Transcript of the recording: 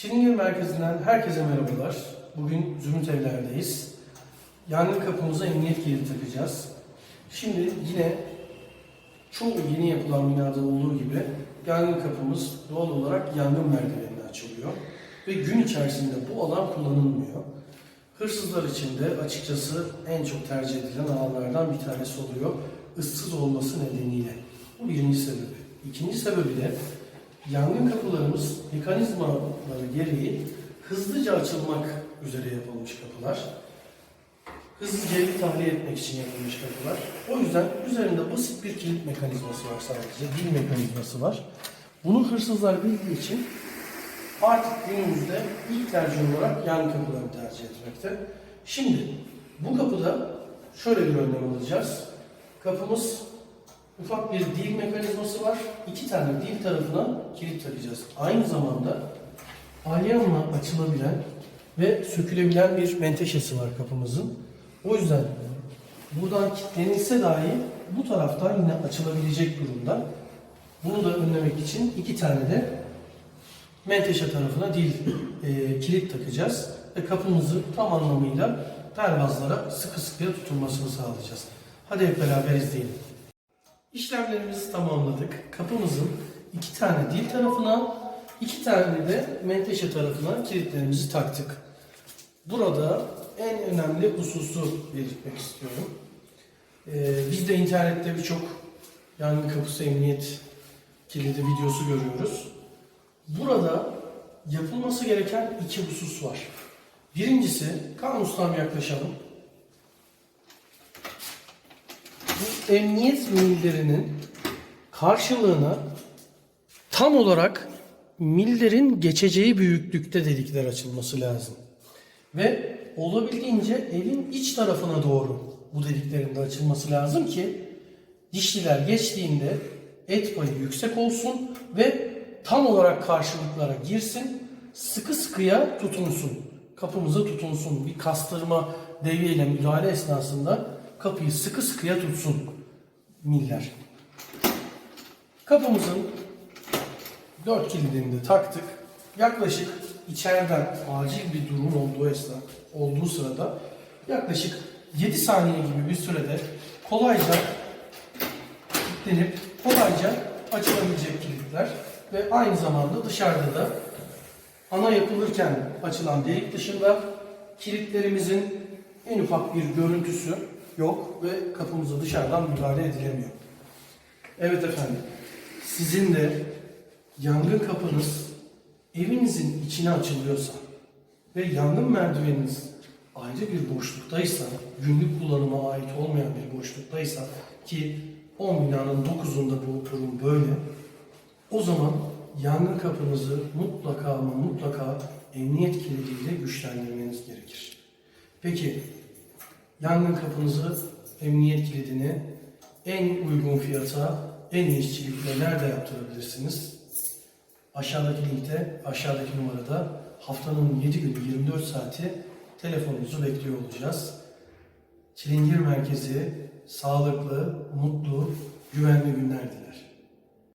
Çilingir Merkezi'nden herkese merhabalar. Bugün Zümrüt Evler'deyiz. Yangın kapımıza emniyet kilidi takacağız. Şimdi yine çoğu yeni yapılan binada olduğu gibi yangın kapımız doğal olarak yangın merdivenine açılıyor. Ve gün içerisinde bu alan kullanılmıyor. Hırsızlar için de açıkçası en çok tercih edilen alanlardan bir tanesi oluyor. Issız olması nedeniyle. Bu birinci sebebi. İkinci sebebi de yangın kapılarımız mekanizmaları gereği hızlıca açılmak üzere yapılmış kapılar. Hızlıca evi tahliye etmek için yapılmış kapılar. O yüzden üzerinde basit bir kilit mekanizması var sadece. Dil mekanizması var. Bunu hırsızlar bildiği için artık günümüzde ilk tercih olarak yangın kapılarını tercih etmekte. Şimdi bu kapıda şöyle bir önlem alacağız. Kapımız ufak bir dil mekanizması var. İki tane dil tarafına kilit takacağız. Aynı zamanda alyanla açılabilen ve sökülebilen bir menteşesi var kapımızın. O yüzden buradan kilitlenilse dahi bu taraftan yine açılabilecek durumda. Bunu da önlemek için iki tane de menteşe tarafına dil e, kilit takacağız ve kapımızı tam anlamıyla pervazlara sıkı sıkıya tutulmasını sağlayacağız. Hadi hep beraber izleyelim. İşlemlerimizi tamamladık. Kapımızın iki tane dil tarafına, iki tane de menteşe tarafına kilitlerimizi taktık. Burada en önemli hususu belirtmek istiyorum. Ee, biz de internette birçok yangın kapısı emniyet kilidi videosu görüyoruz. Burada yapılması gereken iki husus var. Birincisi, kanustan yaklaşalım. Bu emniyet millerinin karşılığına tam olarak millerin geçeceği büyüklükte delikler açılması lazım. Ve olabildiğince evin iç tarafına doğru bu deliklerin de açılması lazım ki dişliler geçtiğinde et payı yüksek olsun ve tam olarak karşılıklara girsin, sıkı sıkıya tutunsun. Kapımıza tutunsun. Bir kastırma devriyle müdahale esnasında kapıyı sıkı sıkıya tutsun miller. Kapımızın dört kilidini de taktık. Yaklaşık içeriden acil bir durum olduğu esna, olduğu sırada yaklaşık 7 saniye gibi bir sürede kolayca kilitlenip kolayca açılabilecek kilitler ve aynı zamanda dışarıda da ana yapılırken açılan delik dışında kilitlerimizin en ufak bir görüntüsü yok ve kapımıza dışarıdan müdahale edilemiyor. Evet efendim, sizin de yangın kapınız evinizin içine açılıyorsa ve yangın merdiveniniz ayrı bir boşluktaysa, günlük kullanıma ait olmayan bir boşluktaysa ki 10 binanın 9'unda bu durum böyle, o zaman yangın kapınızı mutlaka ama mutlaka emniyet kilidiyle güçlendirmeniz gerekir. Peki yangın kapınızı, emniyet kilidini en uygun fiyata, en iyi işçilikle nerede yaptırabilirsiniz? Aşağıdaki linkte, aşağıdaki numarada haftanın 7 günü 24 saati telefonunuzu bekliyor olacağız. Çilingir Merkezi sağlıklı, mutlu, güvenli günler diler.